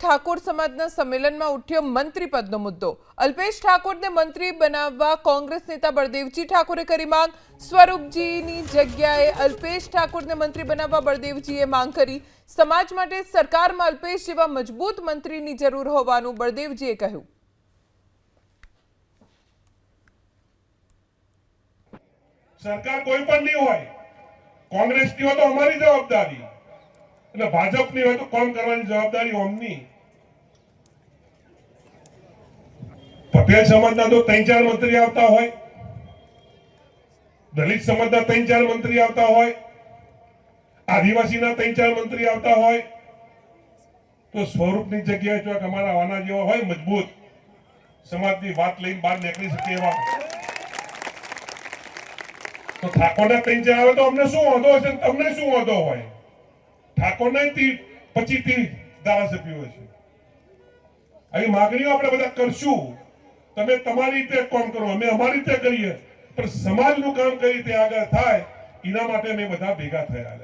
ઠાકોર સમાજના સંમેલનમાં ઉઠ્યો મંત્રી પદનો મુદ્દો. અલ્પેશ ઠાકોરને મંત્રી બનાવવા કોંગ્રેસ નેતા બળદેવજી ઠાકોરે કરી માંગ. સ્વરૂપજીની જગ્યાએ અલ્પેશ ઠાકોરને મંત્રી બનાવવા બળદેવજીએ માંગ કરી. સમાજ માટે સરકારમાં અલ્પેશ જેવા મજબૂત મંત્રીની જરૂર હોવાનું બળદેવજીએ કહ્યું. સરકાર કોઈ પણ નહીં હોય. કોંગ્રેસની હોય તો અમારી જવાબદારી. અને ભાજપની હોય તો કોણ કરવાની જવાબદારી ઓમની? પટેલ સમાજના તો ત્રણ ચાર મંત્રી આવતા હોય. દલિત સમાજના ત્રણ ચાર મંત્રી આવતા હોય. આદિવાસીના ત્રણ ચાર મંત્રી આવતા હોય. તો સ્વરૂપની જગ્યાએ જો અમારા આના જેવા હોય, મજબૂત સમાજની વાત લઈને બહાર નીકળી શકે એવા. તો ઠાકોરના ત્રણ ચાર આવે તો અમને શું વાંધો હશે તમને શું વાંધો હોય? ઠાકોરના તી પચીસ ત્રીસ ધારાસભ્યો છે. આવી માગણીઓ આપણે બધા કરશું. તમે તમારી રીતે કામ કરો, અમે અમારી રીતે કરીએ. પણ સમાજનું કામ કઈ રીતે આગળ થાય, એના માટે અમે બધા ભેગા થયા